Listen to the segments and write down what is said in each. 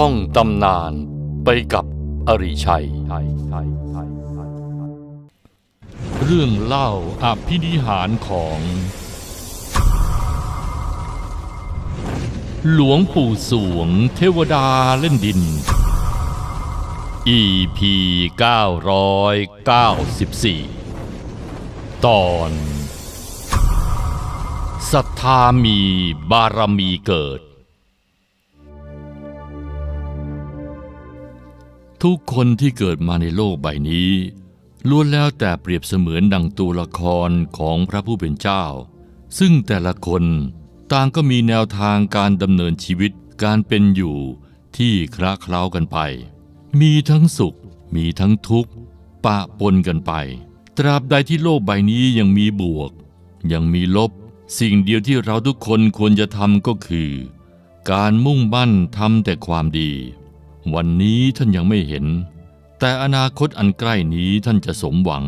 ท่องตำนานไปกับอริชัย เรื่องเล่าอภินิหารของ หลวงปู่สวงเทวดาเล่นดิน EP 994 ตอนศรัทธามีบารมีเกิด ทุกคนที่เกิดมาในโลกใบนี้ล้วนแล้วแต่เปรียบเสมือนดังตัวละครของพระผู้เป็นเจ้า ซึ่งแต่ละคนต่างก็มีแนวทางการดำเนินชีวิตการเป็นอยู่ที่คละเคล้ากันไป มีทั้งสุขมีทั้งทุกข์ ปะปนกันไป ตราบใดที่โลกใบนี้ยังมีบวก ยังมีลบ สิ่งเดียวที่เราทุกคนควรจะทำก็คือ การมุ่งมั่นทำแต่ความดี วันนี้ท่านยังไม่เห็น แต่อนาคตอันใกล้นี้ท่านจะสมหวัง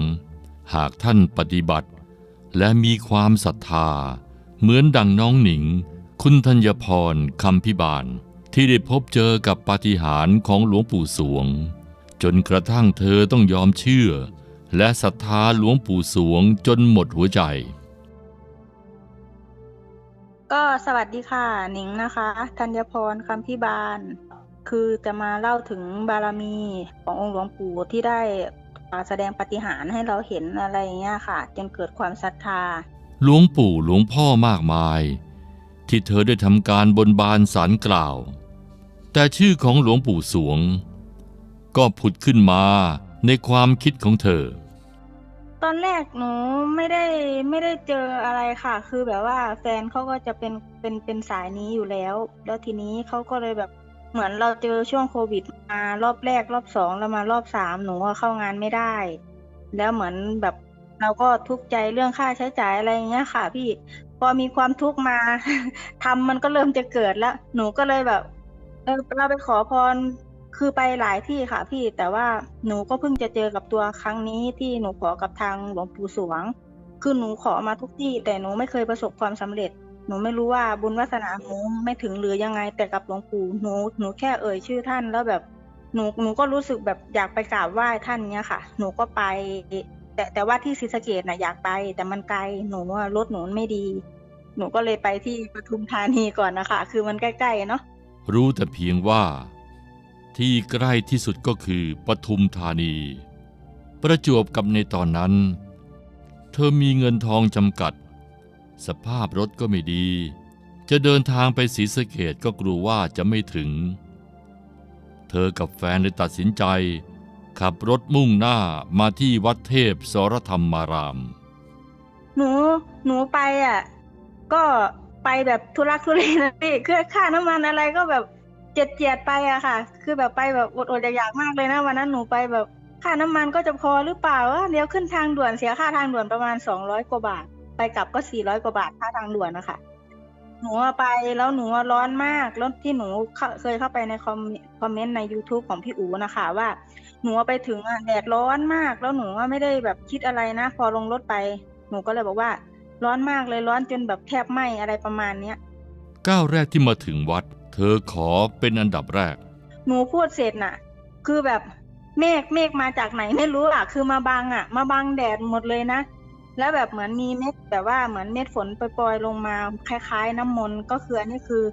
หากท่านปฏิบัติ และมีความศรัทธา เหมือนดังน้องหนิง คุณธัญพรคำพิบาล ที่ได้พบเจอกับปาฏิหาริย์ของหลวงปู่สวง จนกระทั่งเธอต้องยอมเชื่อ และศรัทธาหลวงปู่สวงจนหมดหัวใจก็สวัสดีค่ะหนิงนะคะ ธัญพรคำพิบาล คือจะมาเล่าถึงบารมีขององค์หลวงปู่ที่ได้แสดงปฏิหารให้เราเห็นอะไรอย่างเงี้ยค่ะจนเกิดความศรัทธา หลวงปู่หลวงพ่อมากมาย ที่เธอได้ทำการบนบานสารกล่าว แต่ชื่อของหลวงปู่สวง ก็ผุดขึ้นมาในความคิดของเธอ ตอนแรกหนูไม่ได้ไม่ได้เจออะไรค่ะ คือแบบว่าแฟนเขาก็จะเป็นเป็นเป็นสายนี้อยู่แล้ว แล้วทีนี้เขาก็เลยแบบ เหมือนเราเจอช่วงโควิดมารอบแรกรอบสองแล้วมารอบสามหนูอะเข้างานไม่ได้ แล้วเหมือนแบบเราก็ทุกข์ใจเรื่องค่าใช้จ่ายอะไรอย่างเงี้ยค่ะ พี่พอมีความทุกข์มาทำมันก็เริ่มจะเกิดแล้ว หนูก็เลยแบบ เออเราไปขอพรคือไปหลายที่ค่ะ พี่แต่ว่าหนูก็เพิ่งจะเจอกับตัวครั้งนี้ที่หนูขอกับทางหลวงปู่สวง คือหนูขอมาทุกที่ แต่หนูไม่เคยประสบความสำเร็จ หนูไม่รู้ว่าบุญวาสนาหนูไม่ถึงหรือยังไงแต่กับหลวงปู่หนูหนูแค่เอ่ยชื่อท่านแล้วแบบหนูหนูก็รู้สึกแบบอยากไปกราบไหว้ท่านเนี้ยค่ะ หนูก็ไป แต่แต่ว่าที่ศรีสะเกดน่ะอยากไป แต่มันไกลหนูว่ารถหนูไม่ดี หนูก็เลยไปที่ปทุมธานีก่อนนะคะ คือมันใกล้ๆเนาะรู้แต่เพียงว่า ที่ใกล้ที่สุดก็คือปทุมธานี ประจวบกับในตอนนั้น เธอมีเงินทองจำกัด สภาพรถก็ไม่ดี จะเดินทางไปศรีสะเกดก็กลัวว่าจะไม่ถึง เธอกับแฟนเลยตัดสินใจ ขับรถมุ่งหน้ามาที่วัดเทพสรธรรมาราม หนู หนูไปอะ ก็ไปแบบทุรักทุเลนะพี่คือค่าน้ำมันอะไรก็แบบเจ็ดเจียดไปอะค่ะ คือแบบไปแบบอดๆอยากๆมากเลยนะวันนั้นหนูไปแบบค่าน้ำมันก็จะพอหรือเปล่าวะเลี้ยวขึ้นทางด่วนเสียค่าทางด่วนประมาณสองร้อยกว่าบาท ไปกลับก็สี่ร้อยกว่าบาทค่าทางด่วนนะคะหนูอะไปแล้วหนูอะร้อนมากแล้วที่หนูเข้าเคยเข้าไปในคอมคอมเมนต์ใน youtube ของพี่อูนะคะว่า หนูอะไปถึงอะแดดร้อนมาก แล้วหนูอะไม่ได้แบบคิดอะไรนะ พอลงรถไป หนูก็เลยบอกว่า ร้อนมากเลยร้อนจนแบบแทบไหมอะไรประมาณเนี้ยก้าวแรกที่มาถึงวัด เธอขอเป็นอันดับแรก หนูพูดเสร็จน่ะ คือแบบเมฆเมฆมาจากไหนไม่รู้อะ คือมาบังอะ มาบังแดดหมดเลยนะ แล้วแบบเหมือนมีเม็ดแบบว่าเหมือนเม็ดฝนปล่อยๆลงมาคล้ายๆ น้ำมนต์ก็คืออันนี้คือ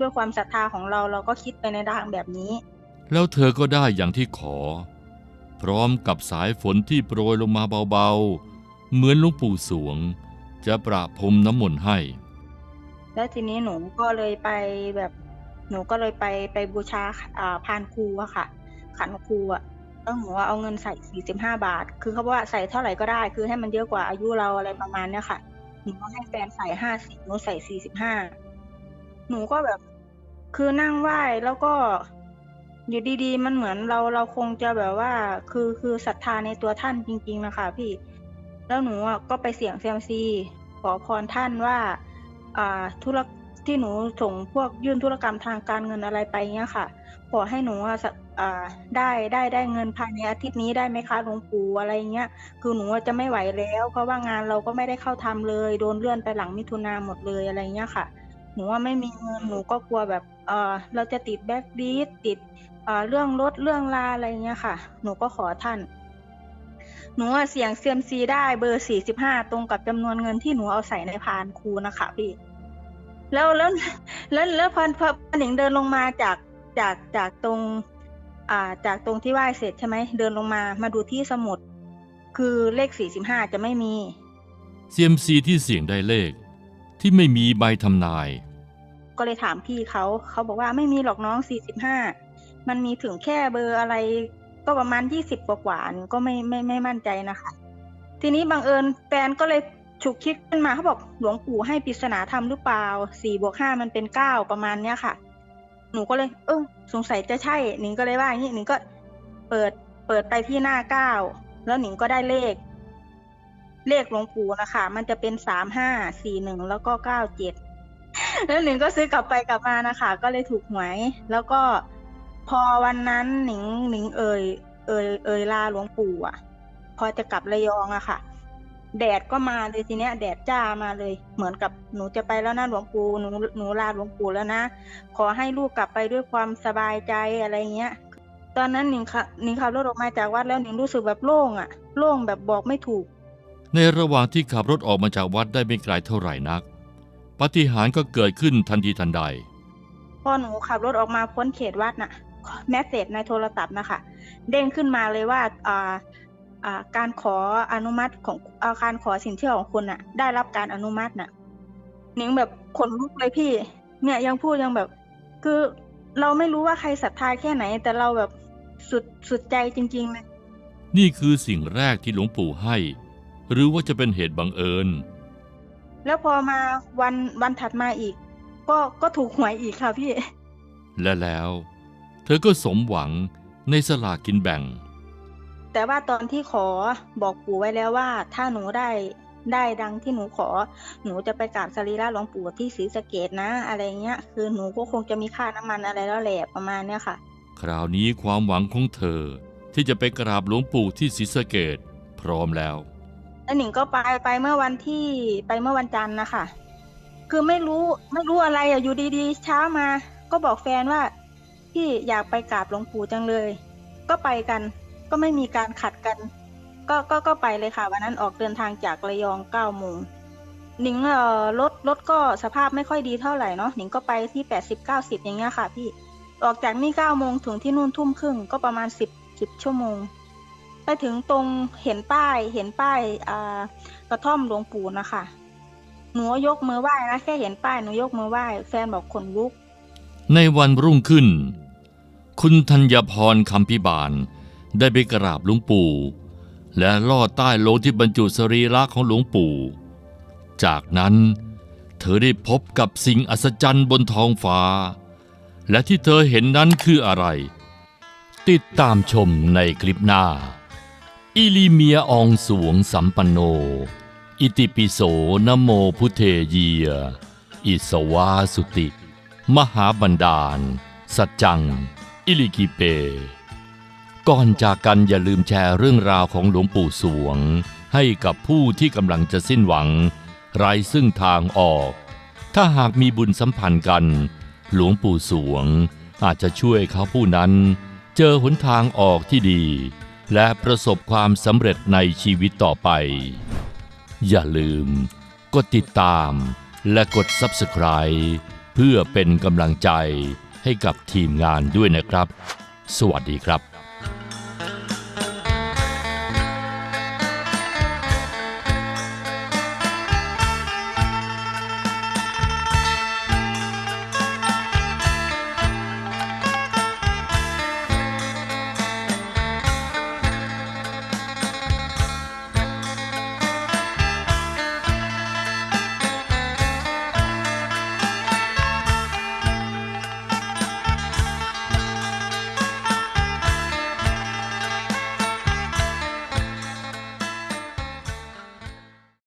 ด้วยความศรัทธาของเราเราก็คิดไปในทางแบบนี้ แล้วเธอก็ได้อย่างที่ขอ พร้อมกับสายฝนที่โปรยลงมาเบาๆ เหมือนหลุงปู่สวง จะประพรมน้ำมนต์ให้ แล้วทีนี้หนูก็เลยไปแบบหนูก็เลยไปไปบูชาอ่าพานครูอะค่ะ ขันครูอะ แล้วหนูอะเอาเงินใส่สี่สิบาท คือเขาบอกว่าใส่เท่าไหร่ก็ได้ คือให้มันเยอะกว่าอายุเราอะไรประมาณเนี้ยค่ะ หนูก็ให้แฟนใส่ห้าสิบหนูใส่สี่สิบห้าหนูก็แบบ คือนั่งไหว้แล้วก็อยู่ดีๆ มันเหมือนเราเราคงจะแบบว่า คือคือศรัทธาในตัวท่านจริง ๆ นะคะ พี่ แล้วหนูก็ไปเสี่ยงเซียมซีขอพรท่านว่า อ่าธุรกที่หนูส่งพวกยื่นธุรกรรมทางการเงินอะไรไปเงี้ยค่ะ ขอให้หนู อ่าได้ได้ได้เงินภายในอาทิตย์นี้ได้ไหมคะหลวงปู่อะไรเงี้ยคือหนูจะไม่ไหวแล้ว เพราะว่างานเราก็ไม่ได้เข้าทำเลย โดนเลื่อนไปหลังมิถุนาหมดเลยอะไรเงี้ยค่ะ หนูว่าไม่มีเงินหนูก็กลัวแบบเออเราจะติดแบ็คดีดติดเรื่องรถเรื่องลาอะไรเงี้ยค่ะ หนูก็ขอท่าน หนูเสี่ยงเซียมซีได้เบอร์สี่สิบห้าตรงกับจำนวนเงินที่หนูเอาใส่ในพานครูนะคะพี่แล้วแล้วแล้วแล้วพอพอพอหนิงเดินลงมาจากจากจากตรง อ่าจากตรงที่ไหว้เสร็จใช่ไหมเดินลงมามาดูที่สมุด คือเลขสี่สิบห้าจะไม่มีเซียมซีที่เสี่ยงได้เลข ที่ไม่มีใบทำนาย ก็เลยถามพี่เขาเขาบอกว่าไม่มีหรอกน้องสี่สิบห้ามันมีถึงแค่เบอร์อะไร ก็ประมาณยี่สิบกว่าๆหนูก็ไม่ไม่ไม่มั่นใจนะคะ ทีนี้บังเอิญแฟนก็เลยฉุกคิดขึ้นมาเขาบอกหลวงปู่ให้ปริศนาธรรมหรือเปล่าสี่บวกห้ามันเป็นเก้าประมาณเนี้ยค่ะ หนูก็เลย เออสงสัยจะใช่หนิงก็เลยว่าอย่างนี้หนิงก็เปิดเปิดไปที่หน้าเก้าแล้วหนิงก็ได้เลข เลขหลวงปู่นะคะมันจะเป็นสามห้าสี่หนึ่งแล้วก็เก้าเจ็ดแล้วหนิงก็ซื้อกลับไปกลับมานะคะ ก็เลยถูกหวย แล้วก็พอวันนั้นหนิงหนิงเอ่ยเอ่ยเอ่ยลาหลวงปู่อะ พอจะกลับระยองอะค่ะ แดดก็มาเลยทีเนี้ย แดดจ้ามาเลย เหมือนกับหนูจะไปแล้วนะหลวงปู่หนูหนูลาหลวงปู่แล้วนะ ขอให้ลูกกลับไปด้วยความสบายใจอะไรเงี้ย ตอนนั้นหนิงขับหนิงขับรถออกมาจากวัดแล้วหนิงรู้สึกแบบโล่งอะโล่งแบบบอกไม่ถูก ในระหว่างที่ขับรถออกมาจากวัดได้ไม่ไกลเท่าไหร่นัก ปาฏิหาริย์ก็เกิดขึ้นทันทีทันใด พอหนูขับรถออกมาพ้นเขตวัดน่ะแมสเซจในโทรศัพท์นะคะเด้งขึ้นมาเลยว่าอ่าอ่า การขออนุมัติของอาการขอสินเชื่อของคุณน่ะได้รับการอนุมัติน่ะหนิงแบบขนลุกเลยพี่ เนี่ยยังพูดยังแบบ คือเราไม่รู้ว่าใครศรัทธาแค่ไหน แต่เราแบบสุดสุดใจจริงๆเลยนี่คือสิ่งแรกที่หลวงปู่ให้ หรือว่าจะเป็นเหตุบังเอิญ แล้วพอมาวันวันถัดมาอีก ก็ก็ถูกหวยอีกค่ะพี่ และแล้ว เธอก็สมหวังในสลากกินแบ่ง แต่ว่าตอนที่ขอบอกปู่ไว้แล้วว่า ถ้าหนูได้ได้ดังที่หนูขอ หนูจะไปกราบสรีระหลวงปู่ที่ศรีสะเกดนะ อะไรเงี้ย คือหนูก็คงจะมีค่าน้ำมันอะไรแล้วแหละประมาณเนี้ยค่ะ คราวนี้ความหวังของเธอ ที่จะไปกราบหลวงปู่ที่ศรีสะเกดพร้อมแล้วแล้วหนิงก็ไปไปเมื่อวันที่ไปเมื่อวันจันทร์นะคะคือไม่รู้ไม่รู้อะไรอะอยู่ดีๆ เช้ามา ก็บอกแฟนว่าพี่อยากไปกราบหลวงปู่จังเลย ก็ไปกัน ก็ไม่มีการขัดกัน ก็ก็ก็ไปเลยค่ะ วันนั้นออกเดินทางจากระยองเก้าโมงหนิงเอ่อรถรถก็สภาพไม่ค่อยดีเท่าไหร่เนาะหนิงก็ไปที่แปดสิบเก้าสิบอย่างเงี้ยค่ะ พี่ออกจากนี่เก้าโมงถึงที่นู่นทุ่มครึ่งก็ประมาณสิบสิบชั่วโมง ไปถึงตรงเห็นป้ายเห็นป้ายอ่ากระท่อมหลวงปู่นะคะหนูยกมือไหว้นะแค่เห็นป้ายหนูยกมือไหว้แฟนบอกขนลุก ในวันรุ่งขึ้น คุณธัญพรคำพิบาล ได้ไปกราบหลวงปู่ และลอดใต้โลงที่บรรจุสรีระของหลวงปู่ จากนั้นเธอได้พบกับสิ่งอัศจรรย์บนท้องฟ้า และที่เธอเห็นนั้นคืออะไร ติดตามชมในคลิปหน้า อิลิเมียอองสวงสัมปันโน อิติปิโสนโมพุเทเยีย อิสวาสุติ มหาบันดาล สัจจัง อิลิกิเป ก่อนจากกันอย่าลืมแชร์เรื่องราวของหลวงปู่สวง ให้กับผู้ที่กำลังจะสิ้นหวัง ไร้ซึ่งทางออก ถ้าหากมีบุญสัมพันธ์กัน หลวงปู่สวง อาจจะช่วยเขาผู้นั้น เจอหนทางออกที่ดี และประสบความสำเร็จในชีวิตต่อไป อย่าลืมกดติดตามและกด Subscribe เพื่อเป็นกำลังใจให้กับทีมงานด้วยนะครับ สวัสดีครับ